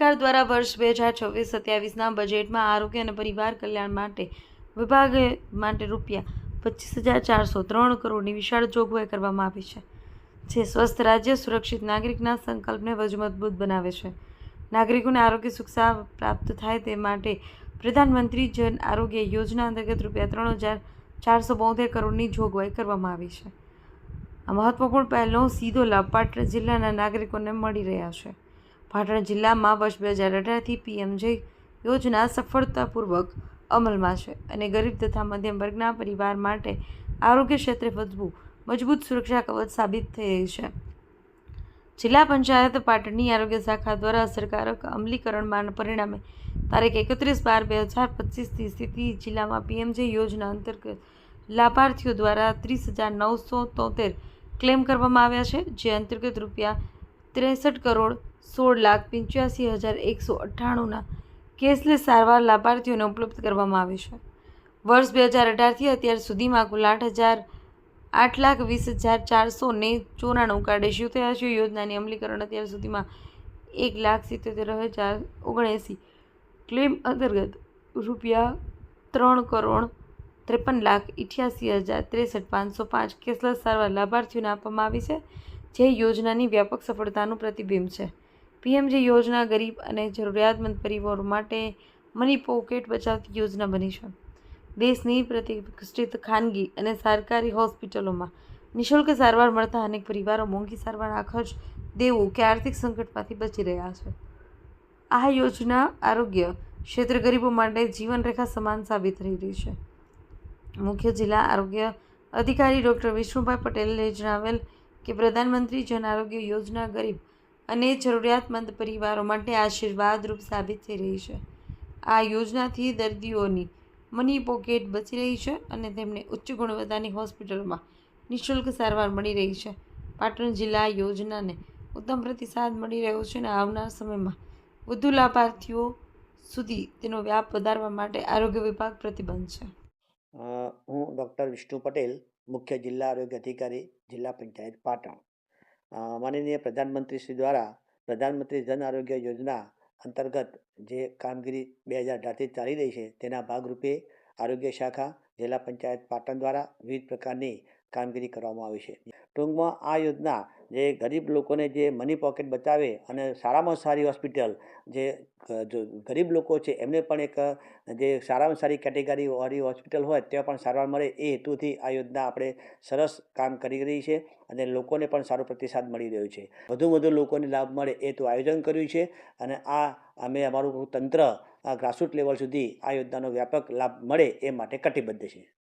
સરકાર દ્વારા વર્ષ બે હજાર છવ્વીસ સત્યાવીસના બજેટમાં આરોગ્ય અને પરિવાર કલ્યાણ માટે વિભાગ માટે રૂપિયા પચીસ હજાર ચારસો ત્રણ કરોડની વિશાળ જોગવાઈ કરવામાં આવી છે, જે સ્વસ્થ રાજ્ય, સુરક્ષિત નાગરિકના સંકલ્પને વધુ મજબૂત બનાવે છે. નાગરિકોને આરોગ્ય સુરક્ષા પ્રાપ્ત થાય તે માટે પ્રધાનમંત્રી જન આરોગ્ય યોજના અંતર્ગત રૂપિયા ત્રણ હજાર ચારસો બોતેર કરોડની જોગવાઈ કરવામાં આવી છે. આ મહત્વપૂર્ણ પહેલો સીધો લાભ પાટણ જિલ્લાના નાગરિકોને મળી રહ્યા છે. પાટણ જિલ્લામાં વર્ષ બે હજાર અઢારથી પીએમજે યોજના સફળતાપૂર્વક અમલમાં છે અને ગરીબ તથા મધ્યમ વર્ગના પરિવાર માટે આરોગ્ય ક્ષેત્રે વધવું મજબૂત સુરક્ષા કવચ સાબિત થઈ રહી છે. જિલ્લા પંચાયત પાટણની આરોગ્ય શાખા દ્વારા અસરકારક અમલીકરણમાં પરિણામે તારીખ એકત્રીસ બાર બે હજાર પચીસથી સ્થિતિ જિલ્લામાં પીએમજે યોજના અંતર્ગત લાભાર્થીઓ દ્વારા ત્રીસ હજાર નવસો તોતેર ક્લેમ કરવામાં આવ્યા છે, જે અંતર્ગત રૂપિયા ત્રેસઠ કરોડ સોળ લાખ પંચ્યાસી હજાર એકસો અઠ્ઠાણુંના કેસલેસ સારવાર લાભાર્થીઓને ઉપલબ્ધ કરવામાં આવી છે. વર્ષ બે હજાર અઢારથી અત્યાર સુધીમાં કુલ આઠ હજાર આઠ લાખ વીસ હજાર ચારસો ને ચોરાણું કાર્ડ ઇસ્યુ થયા છે. યોજનાની અમલીકરણ અત્યાર સુધીમાં એક લાખ સિત્તોતેર હજાર ઓગણએંસી ક્લેમ અંતર્ગત રૂપિયા ત્રણ કરોડ ત્રેપન લાખ અઠ્યાસી હજાર ત્રેસઠ પાંચસો પાંચ કેસલેસ સારવાર લાભાર્થીઓને આપવામાં આવી છે, જે યોજનાની વ્યાપક સફળતાનું પ્રતિબિંબ છે. પીએમજે યોજના ગરીબ અને જરૂરિયાતમંદ પરિવારો માટે મની પોકેટ બચાવતી યોજના બની છે. દેશની પ્રતિષ્ઠિત ખાનગી અને સરકારી હોસ્પિટલોમાં નિઃશુલ્ક સારવાર મળતા અનેક પરિવારો મોંઘી સારવારના ખર્ચ દેવું કે આર્થિક સંકટમાંથી બચી રહ્યા છે. આ યોજના આરોગ્ય ક્ષેત્ર ગરીબો માટે જીવનરેખા સમાન સાબિત થઈ રહી છે. મુખ્ય જિલ્લા આરોગ્ય અધિકારી ડૉક્ટર વિષ્ણુભાઈ પટેલે જણાવેલ કે પ્રધાનમંત્રી જન આરોગ્ય યોજના ગરીબ અને જરૂરિયાતમંદ પરિવારો માટે આશીર્વાદરૂપ સાબિત થઈ રહી છે. આ યોજનાથી દર્દીઓની મની પોકેટ બચી રહી છે અને તેમને ઉચ્ચ ગુણવત્તાની હોસ્પિટલોમાં નિઃશુલ્ક સારવાર મળી રહી છે. પાટણ જિલ્લા યોજનાને ઉત્તમ પ્રતિસાદ મળી રહ્યો છે અને આવનાર સમયમાં વધુ લાભાર્થીઓ સુધી તેનો વ્યાપ વધારવા માટે આરોગ્ય વિભાગ પ્રતિબંધ છે. હું ડૉક્ટર વિષ્ણુ પટેલ, મુખ્ય જિલ્લા આરોગ્ય અધિકારી, જિલ્લા પંચાયત, પાટણ. માનનીય પ્રધાનમંત્રી શ્રી દ્વારા પ્રધાનમંત્રી જન આરોગ્ય યોજના અંતર્ગત જે કામગીરી બે હજાર અઢારથી ચાલી રહી છે, તેના ભાગરૂપે આરોગ્ય શાખા, જિલ્લા પંચાયત પાટણ દ્વારા વિવિધ પ્રકારની કામગીરી કરવામાં આવી છે. ટૂંકમાં આ યોજના જે ગરીબ લોકોને જે મની પોકેટ બચાવે અને સારામાં સારી હોસ્પિટલ જે ગરીબ લોકો છે, એમને પણ એક, જે સારામાં સારી કેટેગરી વાળી હોસ્પિટલ હોય, ત્યાં પણ સારવાર મળે એ હેતુથી આ યોજના આપણે સરસ કામ કરી રહી છે અને લોકોને પણ સારો પ્રતિસાદ મળી રહ્યો છે. વધુ વધુ લોકોને લાભ મળે એ તો આયોજન કર્યું છે અને આ અમે અમારું તંત્ર ગ્રાસરૂટ લેવલ સુધી આ યોજનાનો વ્યાપક લાભ મળે એ માટે કટિબદ્ધ છે.